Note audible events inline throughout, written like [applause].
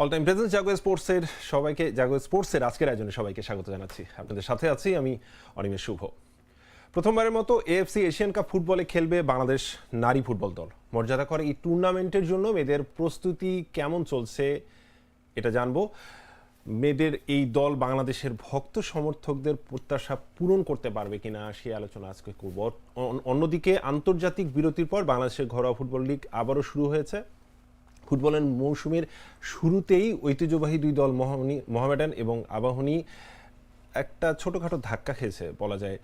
All time presence জাগো স্পোর্টসের সবাইকে জাগো স্পোর্টসের আজকের আয়োজনে সবাইকে স্বাগত জানাচ্ছি। আপনাদের সাথে আছি আমি অনিমেষ শুভ। প্রথমবারের মতো এএফসি এশিয়ান কাপ ফুটবলে খেলবে বাংলাদেশ নারী ফুটবল দল। মর্যাদা করে এই টুর্নামেন্টের জন্য মেয়েদের প্রস্তুতি কেমন চলছে, এটা জানব। মেয়েদের এই দল বাংলাদেশের ভক্ত সমর্থকদের প্রত্যাশা পূরণ করতে পারবে কিনা সেই আলোচনা আজকে করব। অন- অন্যদিকে আন্তর্জাতিক বিরতির পর বাংলাদেশের ঘরোয়া ফুটবল লীগ আবারও শুরু হয়েছে। ফুটবলের মৌসুমের শুরুতেই ঐতিহ্যবাহী দুই দল মোহামেডান এবং আবাহনী একটা ছোটোখাটো ধাক্কা খেয়েছে বলা যায়।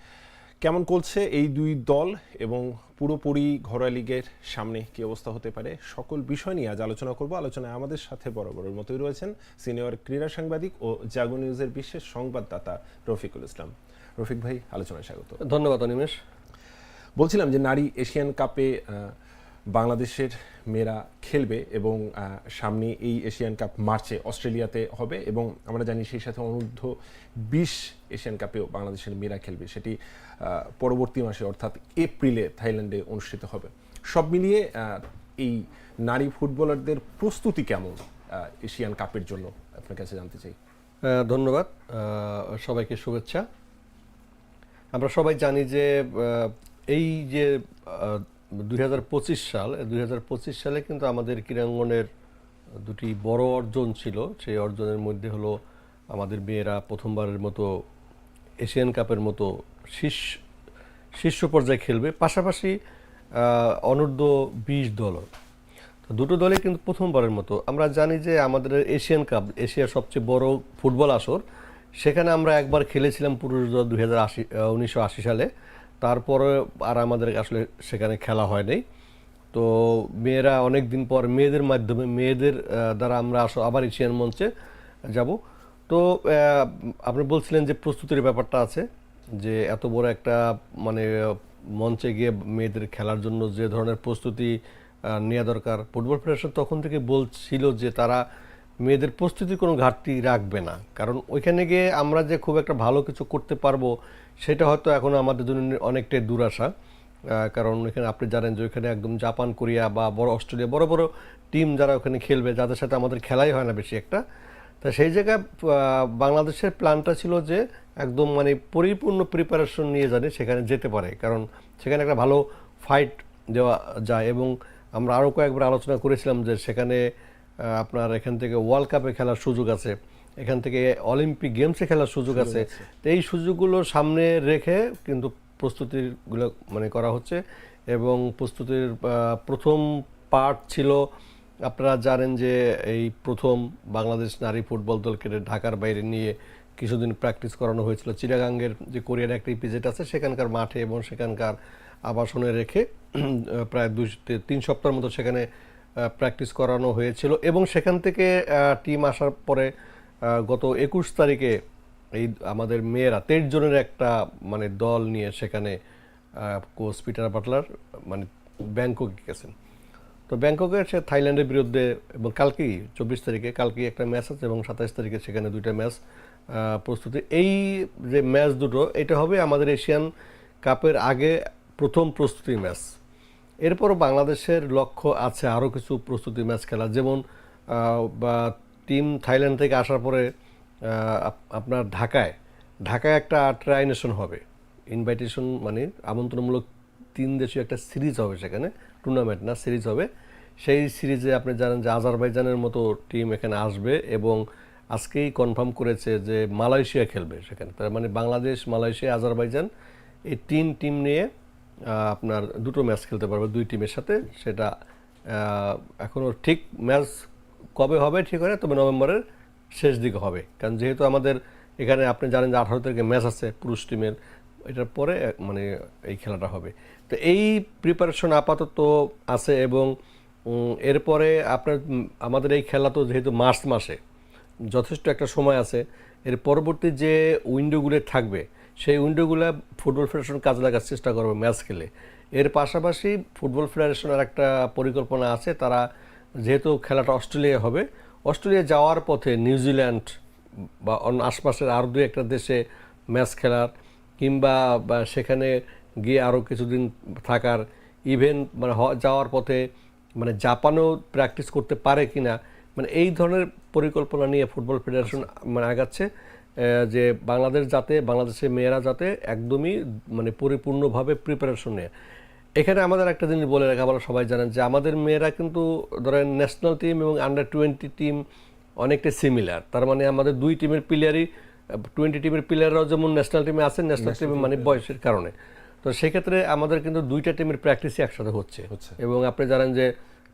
কেমন করছে এই দুই দল এবং পুরোপুরি ঘরোয়া লিগের সামনে কি অবস্থা হতে পারে? সকল বিষয় নিয়ে আজ আলোচনা করব। আলোচনায় আমাদের সাথে বরাবরের মতোই রয়েছেন সিনিয়র ক্রীড়া সাংবাদিক ও জাগো নিউজের বিশেষ সংবাদদাতা রফিকুল ইসলাম। রফিক ভাই আলোচনায় স্বাগত। ধন্যবাদ অনিমেষ। বলছিলাম যে নারী এশিয়ান কাপে বাংলাদেশের মেয়েরা খেলবে এবং সামনে এই এশিয়ান কাপ মার্চে অস্ট্রেলিয়াতে হবে এবং আমরা জানি সেই সাথে অনূর্ধ্ব বিশ এশিয়ান কাপেও বাংলাদেশের মেয়েরা খেলবে। সেটি পরবর্তী মাসে, অর্থাৎ এপ্রিলে থাইল্যান্ডে অনুষ্ঠিত হবে। সব মিলিয়ে এই নারী ফুটবলারদের প্রস্তুতি কেমন এশিয়ান কাপের জন্য? আপনার কাছে জানতে চাই। ধন্যবাদ। সবাইকে শুভেচ্ছা। আমরা সবাই জানি যে এই যে দুই হাজার পঁচিশ সাল, দুই হাজার পঁচিশ সালে কিন্তু আমাদের ক্রীড়াঙ্গনের দুটি বড় অর্জন ছিল। সেই অর্জনের মধ্যে হলো আমাদের মেয়েরা প্রথমবারের মতো এশিয়ান কাপের মতো শীর্ষ শীর্ষ পর্যায়ে খেলবে। পাশাপাশি অনূর্ধ্ব বিশ দলও। তো দুটো দলে কিন্তু প্রথমবারের মতো। আমরা জানি যে আমাদের এশিয়ান কাপ এশিয়ার সবচেয়ে বড় ফুটবল আসর। সেখানে আমরা একবার খেলেছিলাম পুরুষ দল দুই হাজার আশি উনিশশো আশি সালে। তারপরে আর আমাদের আসলে সেখানে খেলা হয়নি। তো মেয়েরা অনেক দিন পর মেয়েদের মাধ্যমে, মেয়েদের দ্বারা আমরা আস- আবার এশিয়ান মঞ্চে যাব। তো আপনি বলছিলেন যে প্রস্তুতির ব্যাপারটা আছে। যে এত বড় একটা মানে মঞ্চে গিয়ে মেয়েদের খেলার জন্য যে ধরনের প্রস্তুতি নেওয়া দরকার। ফুটবল ফেডারেশন তখন থেকে বলছিল যে তারা মেয়েদের প্রস্তুতির কোনো ঘাটতি রাখবে না। কারণ ওইখানে গিয়ে আমরা যে খুব একটা ভালো কিছু করতে পারব, সেটা হয়তো এখন আমাদের জন্য অনেকটাই দুরাশা। কারণ এখানে আপনি জানেন যে ওইখানে একদম জাপান, কোরিয়া বা বড় অস্ট্রেলিয়া, বড় বড় টিম যারা ওখানে খেলবে, যাদের সাথে আমাদের খেলাই হয় না বেশি একটা তা সেই জায়গায় বাংলাদেশের প্ল্যানটা ছিল যে একদম মানে পরিপূর্ণ প্রিপারেশন নিয়ে জানি সেখানে যেতে পারে। কারণ সেখানে একটা ভালো ফাইট দেওয়া যায় এবং আমরা আরও কয়েকবার আলোচনা করেছিলাম যে সেখানে আপনার এখান থেকে ওয়ার্ল্ড কাপে খেলার সুযোগ আছে এখান থেকে অলিম্পিক গেমসে খেলার সুযোগ আছে। তো এই সুযোগগুলো সামনে রেখে কিন্তু প্রস্তুতিগুলো মানে করা হচ্ছে এবং প্রস্তুতির প্রথম পার্ট ছিল আপনারা জানেন যে এই প্রথম বাংলাদেশ নারী ফুটবল দলকে ঢাকার বাইরে নিয়ে কিছুদিন প্র্যাকটিস করানো হয়েছিল। চিরাগাঙ্গের যে কোরিয়ার একটা ইপিজেট আছে, সেখানকার মাঠে এবং সেখানকার আবাসনে রেখে প্রায় দুই তিন সপ্তাহের মতো সেখানে প্র্যাকটিস করানো হয়েছিল এবং সেখান থেকে টিম আসার পরে গত একুশ তারিখে এই আমাদের মেয়েরা তেইশ জনের একটা মানে দল নিয়ে সেখানে কোচ পিটার বাটলার মানে ব্যাংকক গেছেন। তো ব্যাংককের সে থাইল্যান্ডের বিরুদ্ধে এবং কালকেই চব্বিশ তারিখে, কালকেই একটা ম্যাচ আছে এবং সাতাশ তারিখে সেখানে দুইটা ম্যাচ প্রস্তুতি। এই যে ম্যাচ দুটো, এটা হবে আমাদের এশিয়ান কাপের আগে প্রথম প্রস্তুতি ম্যাচ। এরপরও বাংলাদেশের লক্ষ্য আছে আরও কিছু প্রস্তুতি ম্যাচ খেলা। যেমন বা টিম থাইল্যান্ড থেকে আসার পরে আপনার ঢাকায় ঢাকায় একটা ট্রাইনেশন হবে। ইনভাইটেশন মানে আমন্ত্রণমূলক তিন দেশীয় একটা সিরিজ হবে সেখানে। টুর্নামেন্ট না সিরিজ হবে। সেই সিরিজে আপনি জানেন যে আজারবাইজানের মতো টিম এখানে আসবে এবং আজকেই কনফার্ম করেছে যে মালয়েশিয়া খেলবে সেখানে। তার মানে বাংলাদেশ, মালয়েশিয়া, আজারবাইজান এই তিন টিম নিয়ে আপনার দুটো ম্যাচ খেলতে পারবে দুই টিমের সাথে। সেটা এখনও ঠিক ম্যাচ কবে হবে ঠিক হয় তবে নভেম্বরের শেষ দিকে হবে। কারণ যেহেতু আমাদের এখানে আপনি জানেন যে আঠারো তারিখে ম্যাচ আছে পুরুষ টিমের এটার পরে মানে এই খেলাটা হবে। তো এই প্রিপারেশন আপাতত আছে এবং এরপরে আপনার আমাদের এই খেলা তো যেহেতু মার্চ মাসে, যথেষ্ট একটা সময় আছে, এর পরবর্তী যে উইন্ডোগুলো থাকবে, সেই উইন্ডোগুলো ফুটবল ফেডারেশন কাজে লাগার চেষ্টা করবে ম্যাচ খেলে। এর পাশাপাশি ফুটবল ফেডারেশনের একটা পরিকল্পনা আছে, তারা যেহেতু খেলাটা অস্ট্রেলিয়া হবে, অস্ট্রেলিয়া যাওয়ার পথে নিউজিল্যান্ড বা অন্য আশপাশের আরও দু একটা দেশে ম্যাচ খেলার, কিংবা সেখানে গিয়ে আরও কিছুদিন থাকার ইভেন্ট মানে যাওয়ার পথে মানে জাপানেও প্র্যাকটিস করতে পারে কিনা মানে এই ধরনের পরিকল্পনা নিয়ে ফুটবল ফেডারেশন মানে আগাচ্ছে যে বাংলাদেশ যাতে বাংলাদেশের মেয়েরা যাতে একদমই মানে পরিপূর্ণভাবে প্রিপারেশন নেয়। এখানে আমাদের একটা জিনিস বলে রাখা ভালো সবাই জানেন যে আমাদের মেয়েরা কিন্তু ধরেন ন্যাশনাল টিম এবং আন্ডার টোয়েন্টি টিম অনেকটা সিমিলার তার মানে আমাদের দুই টিমের প্লেয়ারই টোয়েন্টি টিমের প্লেয়াররাও যেমন ন্যাশনাল টিমে আছেন ন্যাশনাল টিমে মানে বয়সের কারণে। তো সেক্ষেত্রে আমাদের কিন্তু দুইটা টিমের প্র্যাকটিসই একসাথে হচ্ছে। হচ্ছে। এবং আপনি জানেন যে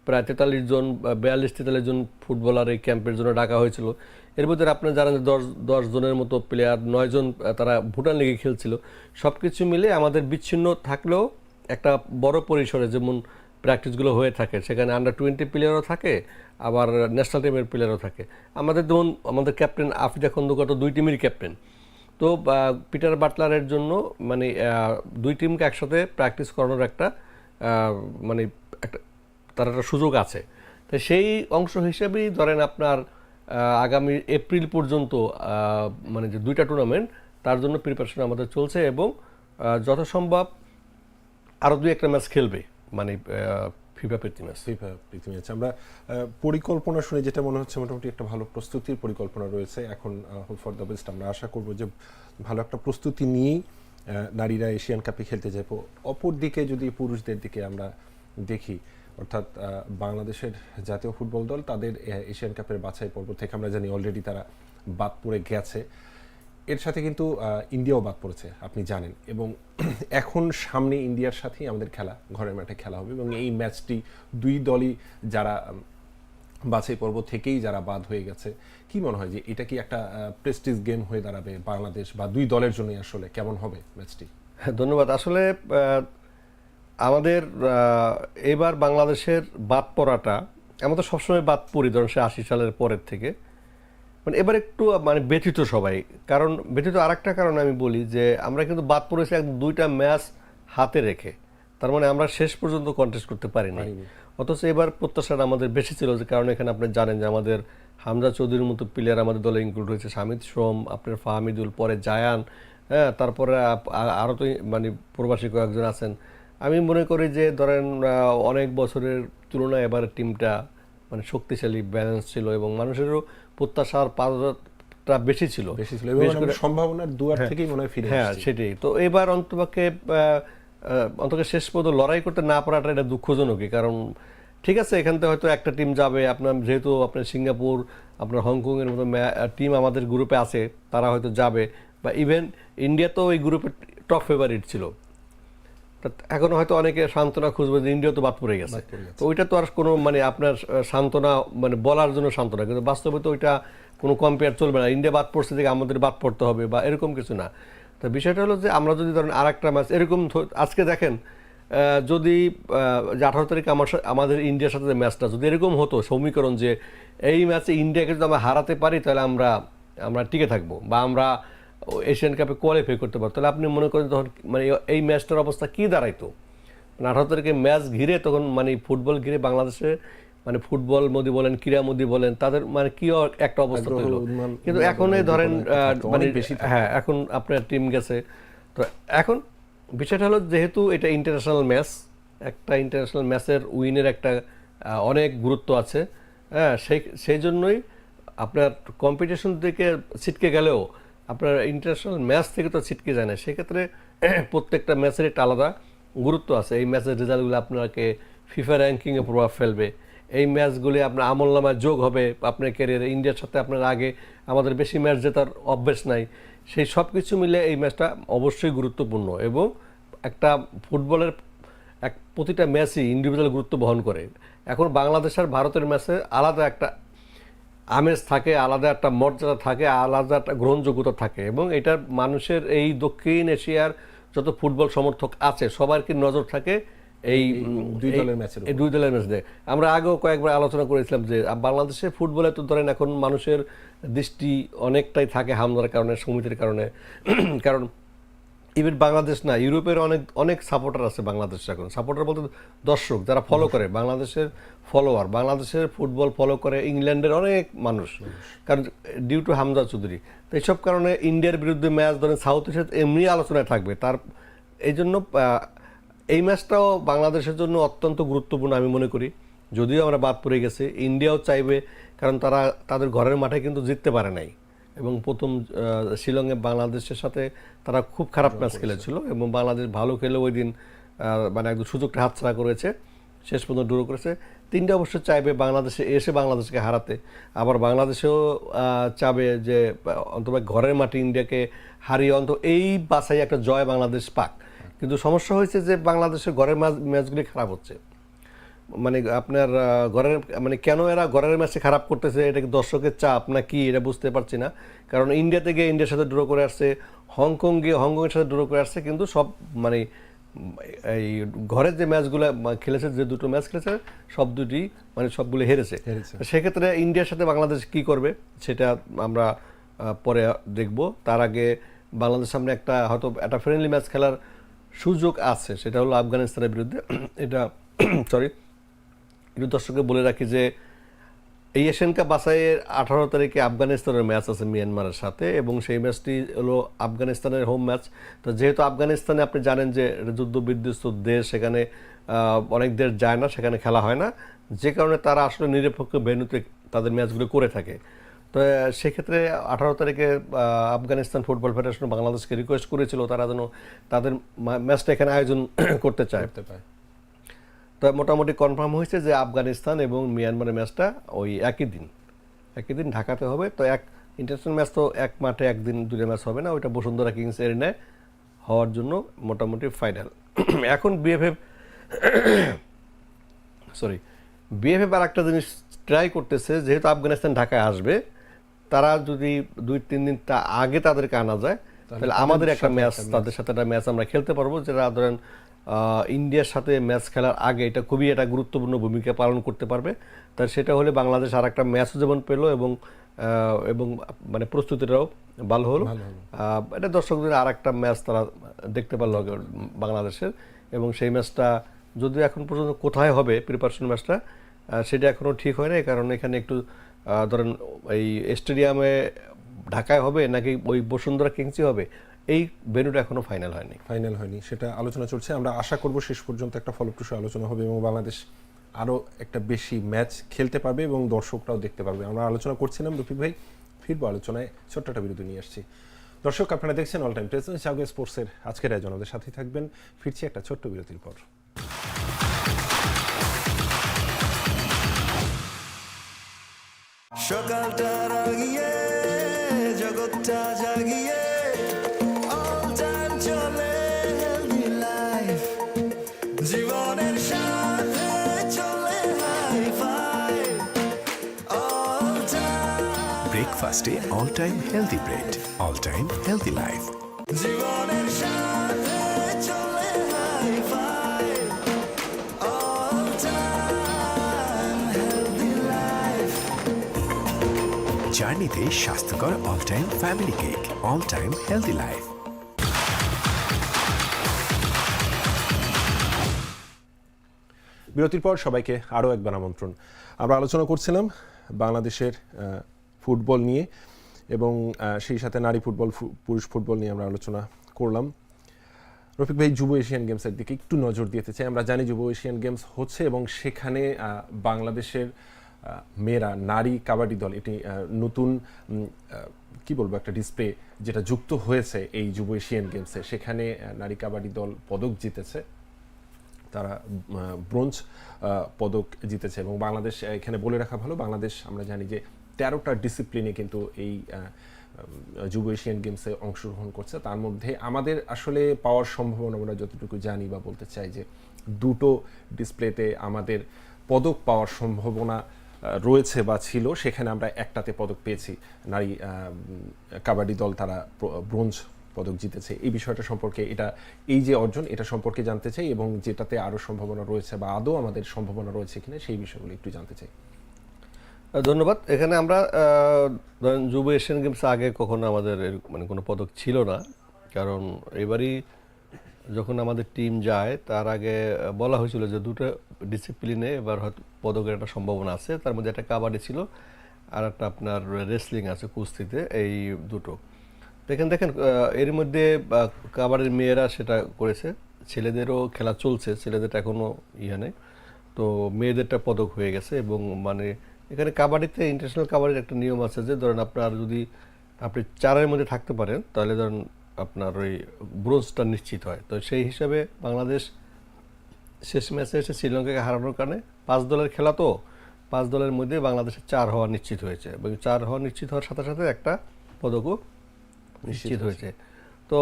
প্রায় তেতাল্লিশ জন বিয়াল্লিশ তেতাল্লিশ জন ফুটবলার এই ক্যাম্পের জন্য ডাকা হয়েছিল। এর মধ্যে আপনি জানেন যে দশ দশ জনের মতো প্লেয়ার নয় জন তারা ভুটান লিগে খেলছিল। সব কিছু মিলে আমাদের বিচ্ছিন্ন থাকলেও একটা বড় পরিসরে যেমন প্র্যাকটিসগুলো হয়ে থাকে সেখানে আন্ডার টোয়েন্টি প্লেয়ারও থাকে আবার ন্যাশনাল টিমের প্লেয়ারও থাকে। আমাদের যেমন আমাদের ক্যাপ্টেন আফিজা খন্দকার তো দুই টিমের ক্যাপ্টেন তো পিটার বাটলারের জন্য মানে দুই টিমকে একসাথে প্র্যাকটিস করানোর একটা মানে একটা, তার একটা সুযোগ আছে। তো সেই অংশ হিসেবেই ধরেন আপনার আগামী এপ্রিল পর্যন্ত মানে যে দুইটা টুর্নামেন্ট তার জন্য প্রিপারেশন আমাদের চলছে এবং যথাসম্ভব আরও দুই একটা ম্যাচ খেলবে। মানে ফিফা প্রীতি ফিফা আছে। আমরা পরিকল্পনা শুনে যেটা মনে হচ্ছে মোটামুটি একটা ভালো প্রস্তুতির পরিকল্পনা রয়েছে। এখন হোপ ফর দ্য বেস্ট আমরা আশা করব যে ভালো একটা প্রস্তুতি নিয়েই নারীরা এশিয়ান কাপে খেলতে যাব। অপর দিকে যদি পুরুষদের দিকে আমরা দেখি, অর্থাৎ বাংলাদেশের জাতীয় ফুটবল দল, তাদের এশিয়ান কাপের বাছাই পর্ব থেকে আমরা জানি অলরেডি তারা বাদ পড়ে গেছে। এর সাথে কিন্তু ইন্ডিয়াও বাদ পড়েছে, আপনি জানেন। এবং [clears throat] এখন সামনে ইন্ডিয়ার সাথেই আমাদের খেলা, ঘরের মাঠে খেলা হবে। এবং এই ম্যাচটি দুই দলই যারা বাছাই পর্ব থেকেই যারা বাদ হয়ে গেছে, কি মনে হয় যে এটা কি একটা প্রেস্টিজ গেম হয়ে দাঁড়াবে বাংলাদেশ বা দুই দলের জন্যই আসলে? কেমন হবে ম্যাচটি? ধন্যবাদ। আসলে আমাদের এবার বাংলাদেশের বাদ পড়াটা, আমরা তো সবসময় বাদ পড়ি, ধরুন সে আশি সালের পরের থেকে। মানে এবার একটু মানে ব্যথিত সবাই। কারণ ব্যথিত আরেকটা কারণ আমি বলি যে আমরা কিন্তু বাদ পড়েছি একদম দুইটা ম্যাচ হাতে রেখে। তার মানে আমরা শেষ পর্যন্ত কন্টেস্ট করতে পারিনি। অথচ এবার প্রত্যাশাটা আমাদের বেশি ছিল যে কারণ এখানে আপনি জানেন যে আমাদের হামজা চৌধুরীর মতো প্লেয়ার আমাদের দলে ইনক্লুড হয়েছে। সামিদ সোম আপনার ফাহমিদুল পরে জায়ান হ্যাঁ তারপরে আরও তো মানে প্রবাসী কয়েকজন আছেন। আমি মনে করি যে ধরেন অনেক বছরের তুলনায় এবার টিমটা মানে শক্তিশালী ব্যালেন্স ছিল এবং মানুষেরও প্রত্যাশার পাওয়াটা বেশি ছিল। বেশি ছিল। আমরা সম্ভাবনার দুয়ার থেকেই মনে হয় ফিরে হ্যাঁ সেটাই। তো এবার অন্তপক্ষে অন্তত শেষ পর্যন্ত লড়াই করতে না পারাটা এটা দুঃখজনকই। কারণ ঠিক আছে এখান থেকে হয়তো একটা টিম যাবে। আপনার যেহেতু আপনার সিঙ্গাপুর আপনার হংকং এর মতো টিম আমাদের গ্রুপে আছে তারা হয়তো যাবে। বা ইভেন ইন্ডিয়া তো ওই গ্রুপে টপ ফেভারিট ছিল। এখন হয়তো অনেকে সান্ত্বনা খুঁজবে যে ইন্ডিয়া তো বাদ পড়ে গেছে। তো ওইটা তো আর কোনো মানে আপনার সান্ত্বনা মানে বলার জন্য সান্ত্বনা কিন্তু বাস্তবে তো ওইটা কোনো কম্পেয়ার চলবে না। ইন্ডিয়া বাদ পড়ছে থেকে আমাদের বাদ পড়তে হবে বা এরকম কিছু না। তো বিষয়টা হলো যে আমরা যদি ধরেন আর একটা ম্যাচ এরকম আজকে দেখেন যদি যে আঠারো তারিখে আমার আমাদের ইন্ডিয়ার সাথে যে ম্যাচটা যদি এরকম হতো সমীকরণ যে এই ম্যাচে ইন্ডিয়াকে যদি আমরা হারাতে পারি তাহলে আমরা আমরা টিকে থাকব বা আমরা এশিয়ান কাপে কোয়ালিফাই করতে পারব তাহলে আপনি মনে করেন তখন মানে এই ম্যাচটার অবস্থা কি দাঁড়াইতো? মানে আঠারো তারিখে ম্যাচ ঘিরে তখন মানে ফুটবল ঘিরে বাংলাদেশে মানে ফুটবল মোদি বলেন ক্রীড়া মোদি বলেন তাদের মানে কি একটা অবস্থা হলো। কিন্তু এখন এই ধরেন মানে বেশি হ্যাঁ এখন আপনার টিম গেছে। তো এখন বিষয়টা হলো যেহেতু এটা ইন্টারন্যাশনাল ম্যাচ একটা ইন্টারন্যাশনাল ম্যাচের উইনের একটা অনেক গুরুত্ব আছে। হ্যাঁ সেই সেই জন্যই আপনার কম্পিটিশন থেকে ছিটকে গেলেও আপনার ইন্টারন্যাশনাল ম্যাচ থেকে তো ছিটকে যায় না। সেক্ষেত্রে [clears throat] প্রত্যেকটা ম্যাচের একটা আলাদা গুরুত্ব আছে। এই ম্যাচের রেজাল্টগুলো আপনাকে ফিফা র্যাঙ্কিংয়ে প্রভাব ফেলবে। এই ম্যাচগুলি আপনার আমল নামায় যোগ হবে। আপনার ক্যারিয়ারে ইন্ডিয়ার সাথে আপনার আগে আমাদের বেশি ম্যাচ জেতার অভ্যেস নাই। সেই সব কিছু মিলে এই ম্যাচটা অবশ্যই গুরুত্বপূর্ণ এবং একটা ফুটবলের এক প্রতিটা ম্যাচই ইন্ডিভিজুয়াল গুরুত্ব বহন করে। এখন বাংলাদেশ আর ভারতের ম্যাচে আলাদা একটা আমেজ থাকে আলাদা একটা মর্যাদা থাকে আলাদা একটা গ্রহণযোগ্যতা থাকে এবং এটা মানুষের এই দক্ষিণ এশিয়ার যত ফুটবল সমর্থক আছে সবার কি নজর থাকে এই দুই দলের ম্যাচের এই দুই দলের ম্যাচ আমরা আগেও কয়েকবার আলোচনা করেছিলাম যে বাংলাদেশে ফুটবলে তো ধরেন এখন মানুষের দৃষ্টি অনেকটাই থাকে হামলার কারণে সমিতির কারণে। [clears throat] কারণ ইভেন বাংলাদেশ না ইউরোপের অনেক অনেক সাপোর্টার আছে বাংলাদেশে এখন। সাপোর্টার বলতে দর্শক, যারা ফলো করে বাংলাদেশের ফলোয়ার বাংলাদেশের ফুটবল ফলো করে ইংল্যান্ডের অনেক মানুষ। কারণ ডিউ টু হামজা চৌধুরী তো এইসব কারণে ইন্ডিয়ার বিরুদ্ধে ম্যাচ ধরেন সাউথ এশিয়াতে এমনি আলোচনায় থাকবে। তার এই জন্য এই ম্যাচটাও বাংলাদেশের জন্য অত্যন্ত গুরুত্বপূর্ণ আমি মনে করি। যদিও আমরা বাদ পড়ে গেছি ইন্ডিয়াও চাইবে, কারণ তারা তাদের ঘরের মাঠে কিন্তু জিততে পারে নাই। এবং প্রথম শিলংয়ে বাংলাদেশের সাথে তারা খুব খারাপ ম্যাচ খেলেছিল এবং বাংলাদেশ ভালো খেলে ওই দিন মানে একদম সুযোগটা হাতছাড়া করেছে শেষ পর্যন্ত ড্র করেছে। তিনটা অবশ্য চাইবে বাংলাদেশে এসে বাংলাদেশকে হারাতে। আবার বাংলাদেশেও চাবে যে অন্তত ঘরের মাটি ইন্ডিয়াকে হারিয়ে অন্ত এই বাসায় একটা জয় বাংলাদেশ পাক। কিন্তু সমস্যা হয়েছে যে বাংলাদেশের ঘরের ম্যাচ ম্যাচগুলি খারাপ হচ্ছে। মানে আপনার ঘরের মানে কেন এরা ঘরের ম্যাচে খারাপ করতেছে? এটা কি দর্শকের চাপ না কি এটা বুঝতে পারছি না। কারণ ইন্ডিয়াতে গিয়ে ইন্ডিয়ার সাথে ড্র করে আসছে হংকং গিয়ে হংকংয়ের সাথে ড্র করে আসছে কিন্তু সব মানে এই ঘরের যে ম্যাচগুলো খেলেছে যে দুটো ম্যাচ খেলেছে সব দুটি মানে সবগুলো হেরেছে। হেরেছে। সেক্ষেত্রে ইন্ডিয়ার সাথে বাংলাদেশ কি করবে সেটা আমরা পরে দেখব। তার আগে বাংলাদেশ সামনে একটা হয়তো একটা ফ্রেন্ডলি ম্যাচ খেলার সুযোগ আছে সেটা হলো আফগানিস্তানের বিরুদ্ধে। এটা [coughs] সরি একটু দর্শককে বলে রাখি যে এই এশিয়ান কাপ বাছাইয়ের আঠারো তারিখে আফগানিস্তানের ম্যাচ আছে মিয়ানমারের সাথে এবং সেই ম্যাচটি হলো আফগানিস্তানের হোম ম্যাচ। তো যেহেতু আফগানিস্তানে আপনি জানেন যে যুদ্ধ বিধ্বস্ত দেশ, সেখানে অনেক দেশ যায় না, সেখানে খেলা হয় না। যে কারণে তারা আসলে নিরপেক্ষ ভেন্যুতে তাদের ম্যাচগুলো করে থাকে। তো সেক্ষেত্রে আঠারো তারিখে আফগানিস্তান ফুটবল ফেডারেশন বাংলাদেশকে রিকোয়েস্ট করেছিল তারা যেন তাদের ম্যাচটা এখানে আয়োজন [coughs] করতে চায়। তো মোটামুটি কনফার্ম হয়েছে যে আফগানিস্তান এবং মিয়ানমারের ম্যাচটা ওই একই দিন একই দিন ঢাকাতে হবে। তো এক ইন্টারন্যাশনাল ম্যাচ তো এক মাঠে একদিন দুটো ম্যাচ হবে না ওইটা বসুন্ধরা কিংস এরিনায় হওয়ার জন্য মোটামুটি ফাইনাল [clears throat] এখন বিএফএফ সরি বিএফএফ আর একটা জিনিস ট্রাই করতেছে যেহেতু আফগানিস্তান ঢাকায় আসবে তারা যদি দুই তিন দিন তা আগে তাদেরকে আনা যায় তাহলে আমাদের একটা ম্যাচ তাদের সাথে একটা ম্যাচ আমরা খেলতে পারব যেটা ধরেন ইন্ডিয়ার সাথে ম্যাচ খেলার আগে এটা খুবই একটা গুরুত্বপূর্ণ ভূমিকা পালন করতে পারবে। তার সেটা হলে বাংলাদেশ আর একটা ম্যাচও যেমন পেল এবং এবং মানে প্রস্তুতিটাও ভালো হলো। এটা দর্শকদের আর একটা ম্যাচ তারা দেখতে পারল বাংলাদেশের এবং সেই ম্যাচটা যদিও এখন পর্যন্ত কোথায় হবে প্রিপারেশন ম্যাচটা সেটা এখনও ঠিক হয় না কারণ এখানে একটু ধরেন এই স্টেডিয়ামে ঢাকায় হবে নাকি ওই বসুন্ধরা কিংসি হবে? এই ভেন্যুটা এখনও ফাইনাল হয়নি। ফাইনাল হয়নি সেটা আলোচনা চলছে। আমরা আশা করব শেষ পর্যন্ত একটা ফলপ্রসূ আলোচনা হবে এবং বাংলাদেশ আরও একটা বেশি ম্যাচ খেলতে পারবে এবং দর্শকরাও দেখতে পারবে। আমরা আলোচনা করছিলাম রফিক ভাই ফিরবো আলোচনায় ছোট্ট একটা বিরতি নিয়ে আসছি। দর্শক আপনারা দেখছেন অল টাইম প্রেজেন্ট সাগো স্পোর্টসের আজকের আয়োজন। আমাদের সাথেই থাকবেন ফিরছি একটা ছোট্ট বিরতির পর। সকালটা রাগিয়ে জগৎটা জাগিয়ে জীবনের সাথে চলে হাই ফাই। ব্রেকফাস্টে all time healthy bread all time healthy life জীবনের সাথে চলে hi fi. All time healthy life জার্নিতে স্বাস্থ্যকর all time family cake all time healthy life বিরতির পর সবাইকে আরও একবার আমন্ত্রণ। আমরা আলোচনা করছিলাম বাংলাদেশের ফুটবল নিয়ে এবং সেই সাথে নারী ফুটবল পুরুষ ফুটবল নিয়ে আমরা আলোচনা করলাম। রফিক ভাই, যুব এশিয়ান গেমসের দিকে একটু নজর দিতে চাই। আমরা জানি যুব এশিয়ান গেমস হচ্ছে এবং সেখানে বাংলাদেশের মেয়েরা, নারী কাবাডি দল, এটি নতুন কি বলব, একটা ডিসপ্লে যেটা যুক্ত হয়েছে এই যুব এশিয়ান গেমসে। সেখানে নারী কাবাডি দল পদক জিতেছে। তারা ব্রোঞ্জ পদক জিতেছে এবং বাংলাদেশ এখানে বলে রাখা ভালো, বাংলাদেশ আমরা জানি যে তেরোটা ডিসিপ্লিনে কিন্তু এই যুব এশিয়ান গেমসে অংশগ্রহণ করছে। তার মধ্যে আমাদের আসলে পাওয়ার সম্ভাবনা আমরা যতটুকু জানি বা বলতে চাই যে দুটো ডিসপ্লেতে আমাদের পদক পাওয়ার সম্ভাবনা রয়েছে বা ছিল, সেখানে আমরা একটাতে পদক পেয়েছি। নারী কাবাডি দল তারা ব্রোঞ্জ পদক জিতেছে। এই বিষয়টা সম্পর্কে এটা, এই যে অর্জন, এটা সম্পর্কে জানতে চাই এবং যেটাতে আরও সম্ভাবনা রয়েছে বা আদৌ আমাদের সম্ভাবনা রয়েছে কিনা সেই বিষয়গুলো একটু জানতে চাই। ধন্যবাদ। এখানে আমরা যুব এশিয়ান গেমস আগে কখনো আমাদের মানে কোনো পদক ছিল না। কারণ এবারই যখন আমাদের টিম যায়, তার আগে বলা হয়েছিল যে দুটো ডিসিপ্লিনে এবার হয়তো পদকের একটা সম্ভাবনা আছে। তার মধ্যে একটা কাবাডি ছিল আর একটা আপনার রেসলিং আছে কুস্তিতে, এই দুটো। দেখেন দেখেন এর মধ্যে আহ, কাবাডির মেয়েরা সেটা করেছে। ছেলেদেরও খেলা চলছে ছেলেদেরটা এখনও ইয়ে নেই। তো মেয়েদেরটা পদক হয়ে গেছে এবং মানে এখানে কাবাডিতে ইন্টারন্যাশনাল কাবাডির একটা নিয়ম আছে যে ধরেন আপনার যদি আপনি চারের মধ্যে থাকতে পারেন তাহলে ধরেন আপনার ওই ব্রোঞ্জটা নিশ্চিত হয়। তো সেই হিসাবে বাংলাদেশ শেষ ম্যাচে এসে শ্রীলঙ্কাকে হারানোর কারণে পাঁচ দলের খেলা তো পাঁচ দলের মধ্যে বাংলাদেশের চার হওয়া নিশ্চিত হয়েছে। এবং চার হওয়া নিশ্চিত হওয়ার সাথে সাথে একটা পদকও নিশ্চিত হয়েছে। তো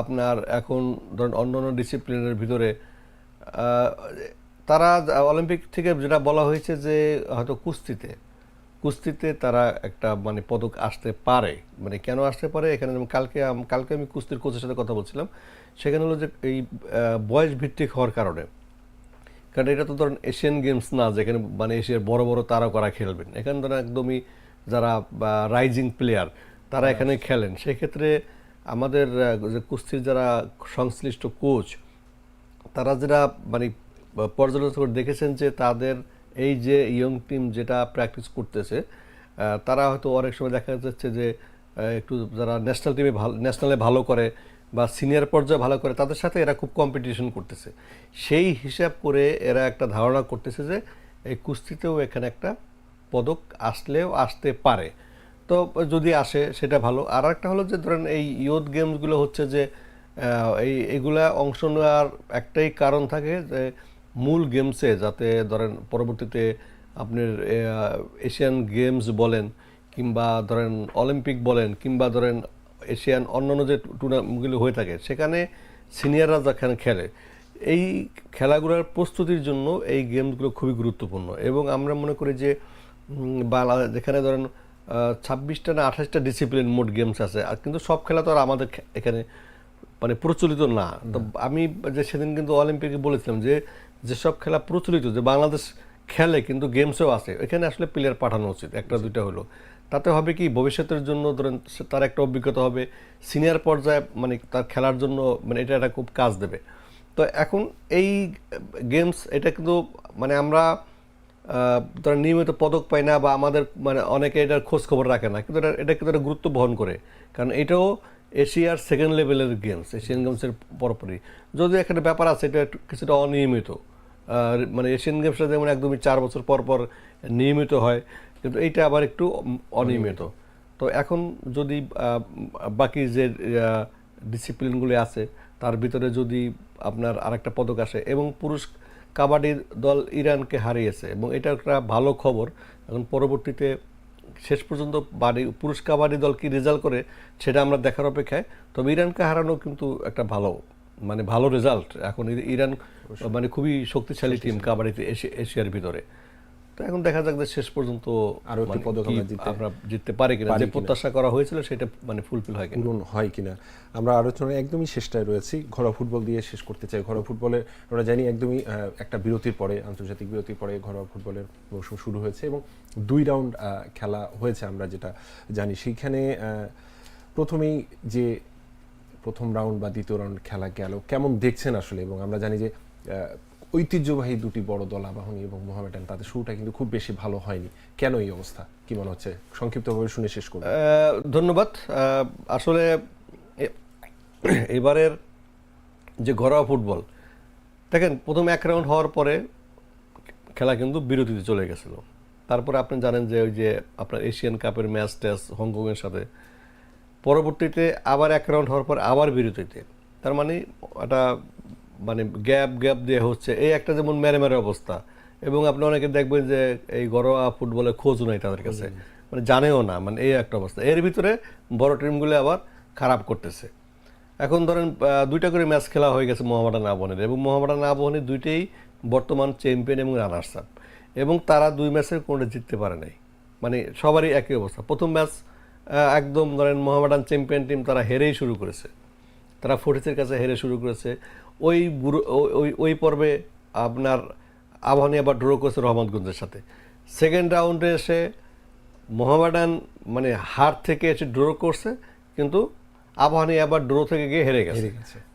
আপনার এখন ধরেন অন্য অন্য ডিসিপ্লিনের ভিতরে তারা অলিম্পিক থেকে যেটা বলা হয়েছে যে হয়তো কুস্তিতে কুস্তিতে তারা একটা মানে পদক আসতে পারে। মানে কেন আসতে পারে? এখানে যেমন কালকে কালকে আমি কুস্তির কোচের সাথে কথা বলছিলাম। সেখানে হলো যে এই বয়স ভিত্তিক হওয়ার কারণে। কারণ এটা তো ধরেন এশিয়ান গেমস না যেখানে মানে এশিয়ার বড় বড় তারকারা খেলবেন। এখানে ধরেন একদমই যারা রাইজিং প্লেয়ার তারা এখানে খেলেন। সেক্ষেত্রে আমাদের যে কুস্তির যারা সংশ্লিষ্ট কোচ তারা যারা মানে পর্যালোচনা করে দেখেছেন যে তাদের এই যে ইয়ং টিম যেটা প্র্যাকটিস করতেছে তারা হয়তো অনেক সময় দেখা যাচ্ছে যে একটু যারা ন্যাশনাল টিমে ভালো ন্যাশনালে ভালো করে বা সিনিয়র পর্যায়ে ভালো করে তাদের সাথে এরা খুব কম্পিটিশন করতেছে। সেই হিসাব করে এরা একটা ধারণা করতেছে যে এই কুস্তিতেও এখানে একটা পদক আসলেও আসতে পারে। তো যদি আসে, সেটা ভালো। আর একটা হলো যে, ধরেন এই ইয়ুথ গেমসগুলো হচ্ছে যে এই, এগুলা অংশ নেওয়ার একটাই কারণ থাকে যে, মূল গেমসে যাতে ধরেন পরবর্তীতে আপনার এশিয়ান গেমস বলেন কিংবা ধরেন অলিম্পিক বলেন কিংবা ধরেন এশিয়ান অন্যান্য যে টুর্নামেন্টগুলো হয়ে থাকে, সেখানে সিনিয়ররা যেখানে খেলে, এই খেলাগুলোর প্রস্তুতির জন্য এই গেমসগুলো খুবই গুরুত্বপূর্ণ। এবং আমরা মনে করি যে বাংলা যেখানে ধরেন ছাব্বিশটা না আঠাশটা ডিসিপ্লিন মোট গেমস আছে। আর কিন্তু সব খেলা তো আর আমাদের এখানে মানে প্রচলিত না। তো আমি যে সেদিন কিন্তু অলিম্পিকে বলেছিলাম যে যেসব খেলা প্রচলিত যে বাংলাদেশ খেলে কিন্তু গেমসেও আছে। এখানে আসলে প্লেয়ার পাঠানো উচিত একটা দুইটা হলো। তাতে হবে কি ভবিষ্যতের জন্য ধরেন তার একটা অভিজ্ঞতা হবে সিনিয়র পর্যায়ে মানে তার খেলার জন্য মানে এটা একটা খুব কাজ দেবে। তো এখন এই গেমস এটা কিন্তু মানে আমরা তারা নিয়মিত পদক পায় না বা আমাদের মানে অনেকে এটার খোঁজ খবর রাখে না, কিন্তু এটা এটা কিন্তু একটা গুরুত্ব বহন করে। কারণ এটাও এশিয়ার সেকেন্ড লেভেলের গেমস এশিয়ান গেমসের পরপরই। যদিও একটা ব্যাপার আছে, এটা কিছুটা অনিয়মিত। মানে এশিয়ান গেমসটা যেমন একদমই চার বছর পর পর নিয়মিত হয়, কিন্তু এইটা আবার একটু অনিয়মিত। তো এখন যদি বাকি যে ডিসিপ্লিনগুলি আছে, তার ভিতরে যদি আপনার আরেকটা পদক আসে, এবং পুরুষ কাবাডি দল ইরানকে হারিয়েছে এবং এটা একটা ভালো খবর। এখন পরবর্তীতে শেষ পর্যন্ত বাড়ি পুরুষ কাবাডি দল কি রেজাল্ট করে সেটা আমরা দেখার অপেক্ষায়। তবে ইরানকে হারানো কিন্তু একটা ভালো মানে ভালো রেজাল্ট এখন ইরান মানে খুবই শক্তিশালী টিম কাবাডিতে এশি- এশিয়ার ভিতরে। তো এখন দেখা যাক যে শেষ পর্যন্ত আরও একটি মানে পদক আমরা জিততে- আমরা জিততে পারি কিনা যে প্রত্যাশা করা হয়েছিল সেটা মানে ফুলফিল হয় কিনা। পূরণ হয় কিনা। আমরা আলোচনায় একদমই শেষটায় রয়েছি। ঘরোয়া ফুটবল দিয়ে শেষ করতে চাই। ঘরোয়া ফুটবলে আমরা জানি একদমই একটা বিরতির পরে আন্তর্জাতিক বিরতির পরে ঘরোয়া ফুটবলের মৌসুম শুরু হয়েছে এবং দুই রাউন্ড খেলা হয়েছে আমরা যেটা জানি। সেইখানে আহ, প্রথমেই যে প্রথম রাউন্ড বা দ্বিতীয় রাউন্ড খেলা গেল কেমন দেখছেন আসলে? এবং আমরা জানি যে আহ, ঐতিহ্যবাহী দুটি বড় দল আবাহনী এবং মোহামেডান, তাদের শুরুটা কিন্তু খুব বেশি ভালো হয়নি। কেন এই অবস্থা? কি মনে হচ্ছে? সংক্ষিপ্তভাবে শুনে শেষ করুন। ধন্যবাদ। আসলে এবারের যে ঘরোয়া ফুটবল, দেখেন, প্রথম এক রাউন্ড হওয়ার পরে খেলা কিন্তু বিরতিতে চলে গেছিল। তারপরে আপনি জানেন যে ওই যে আপনার এশিয়ান কাপের ম্যাচ ট্যাচ হংকংয়ের সাথে। পরবর্তীতে আবার এক রাউন্ড হওয়ার পর আবার বিরতিতে। তার মানে একটা মানে গ্যাপ গ্যাপ দিয়ে হচ্ছে এই একটা যেমন মেরে মেরে অবস্থা। এবং আপনি অনেকে দেখবেন যে এই ঘরোয়া ফুটবলে খোঁজ নাই তাদের কাছে। মানে জানেও না মানে এই একটা অবস্থা। এর ভিতরে বড় টিমগুলো আবার খারাপ করতেছে। এখন ধরেন দুইটা করে ম্যাচ খেলা হয়ে গেছে মোহামেডান আবহানের এবং মোহামেডান আবহানী দুইটাই বর্তমান চ্যাম্পিয়ন এবং রানার্স আপ এবং তারা দুই ম্যাচের কোনোটা জিততে পারে নাই। মানে সবারই একই অবস্থা। প্রথম ম্যাচ একদম ধরেন মোহামেডান চ্যাম্পিয়ন টিম তারা হেরেই শুরু করেছে। তারা ফোর্টিসের কাছে হেরে শুরু করেছে। ওই ওই- ওই ওই পর্বে আপনার আবহানী আবার ড্র করেছে রহমতগঞ্জের সাথে। সেকেন্ড রাউন্ডে এসে মোহামেডান মানে হার থেকে এসে ড্র করছে কিন্তু আবহানী আবার ড্র থেকে গিয়ে হেরে গেছে।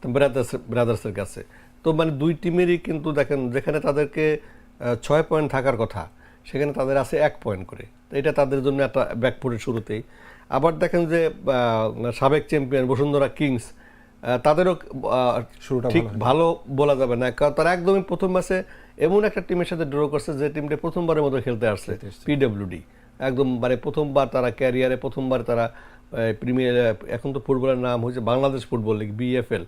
ব্রাদার্স ব্রাদার্সের কাছে। তো মানে দুই টিমেরই কিন্তু দেখেন যেখানে তাদেরকে ছয় পয়েন্ট থাকার কথা সেখানে তাদের আছে এক পয়েন্ট করে। তো এটা তাদের জন্য একটা ব্যাকফুটের শুরুতেই। আবার দেখেন যে সাবেক চ্যাম্পিয়ন বসুন্ধরা কিংস তাদেরও শুরুটা ঠিক ভালো। বলা যাবে না। কারণ তারা একদমই প্রথম ম্যাচে এমন একটা টিমের সাথে ড্র করছে যে টিমটা প্রথমবারের মতো খেলতে আসছে পিডব্লিউডি একদম মানে প্রথমবার তারা ক্যারিয়ারে প্রথমবার তারা প্রিমিয়ার এখন তো ফুটবলের নাম হয়েছে বাংলাদেশ ফুটবল লিগ বিএফএল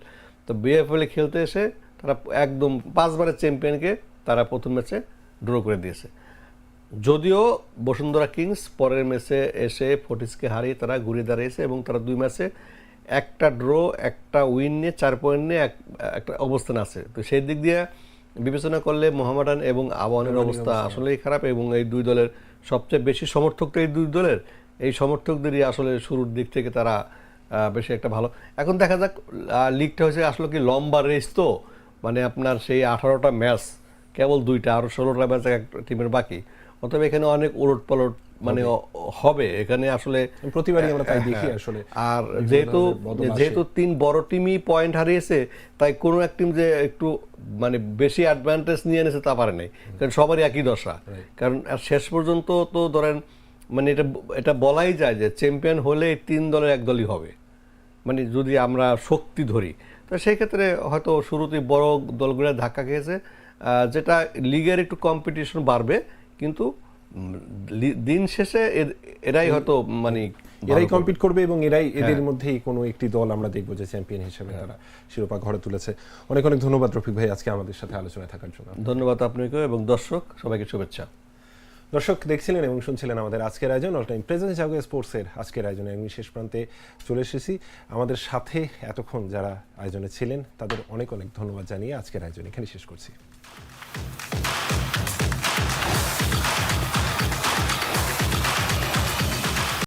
তো বিএফএল এ খেলতে এসে তারা একদম পাঁচবারের চ্যাম্পিয়নকে তারা প্রথম ম্যাচে ড্র করে দিয়েছে। যদিও বসুন্ধরা কিংস পরের ম্যাচে এসে ফোর্টিসকে হারিয়ে তারা ঘুরে দাঁড়িয়েছে এবং তারা দুই ম্যাচে একটা ড্র একটা উইন নিয়ে চার পয়েন্ট নিয়ে এক- একটা অবস্থান আছে। তো সেই দিক দিয়ে বিবেচনা করলে মোহামেডান এবং আবাহনের অবস্থা আসলেই খারাপ এবং এই দুই দলের সবচেয়ে বেশি সমর্থক তো এই দুই দলের। এই সমর্থকদেরই আসলে শুরুর দিক থেকে তারা বেশি একটা ভালো। এখন দেখা যাক লিগটা হয়েছে আসলে কি লম্বা রেস তো? মানে আপনার সেই আঠারোটা ম্যাচ কেবল দুইটা আরও ষোলোটা ম্যাচ এক টিমের বাকি। অতএব এখানে অনেক উলট পালট মানে হবে। এখানে আসলে প্রতিবারই আমরা তাই দেখি হ্যাঁ। আসলে। আর যেহেতু। যেহেতু তিন বড় টিমই পয়েন্ট হারিয়েছে তাই কোনো এক টিম যে একটু মানে বেশি অ্যাডভান্টেজ নিয়ে এনেছে তা পারে নাই। কারণ সবারই একই দশা। কারণ আর শেষ পর্যন্ত তো ধরেন মানে এটা এটা বলাই যায় যে চ্যাম্পিয়ন হলে তিন দলের এক দলই হবে। মানে যদি আমরা শক্তি ধরি তো সেই ক্ষেত্রে হয়তো শুরুতেই বড় দলগুলো ধাক্কা খেয়েছে। যেটা লিগের একটু কম্পিটিশন বাড়বে কিন্তু দিন শেষে এর- এরাই হয়তো মানে এরাই। কম্পিট করবে এবং এরাই এদের মধ্যেই কোনো একটি দল আমরা দেখব যে চ্যাম্পিয়ন হিসেবে তারা শিরোপা ঘরে তুলেছে। অনেক অনেক ধন্যবাদ রফিক ভাই আজকে আমাদের সাথে আলোচনায় থাকার জন্য। ধন্যবাদ আপনাকেও এবং দর্শক সবাইকে শুভেচ্ছা। দর্শক দেখছিলেন এবং শুনছিলেন আমাদের আজকের আয়োজন অল টাইম প্রেজেন্ট জাগো স্পোর্টসের আজকের আয়োজনে আমি শেষ প্রান্তে চলে এসেছি। আমাদের সাথে এতক্ষণ যারা আয়োজনে ছিলেন তাদের অনেক অনেক ধন্যবাদ জানিয়ে আজকের আয়োজন এখানে শেষ করছি।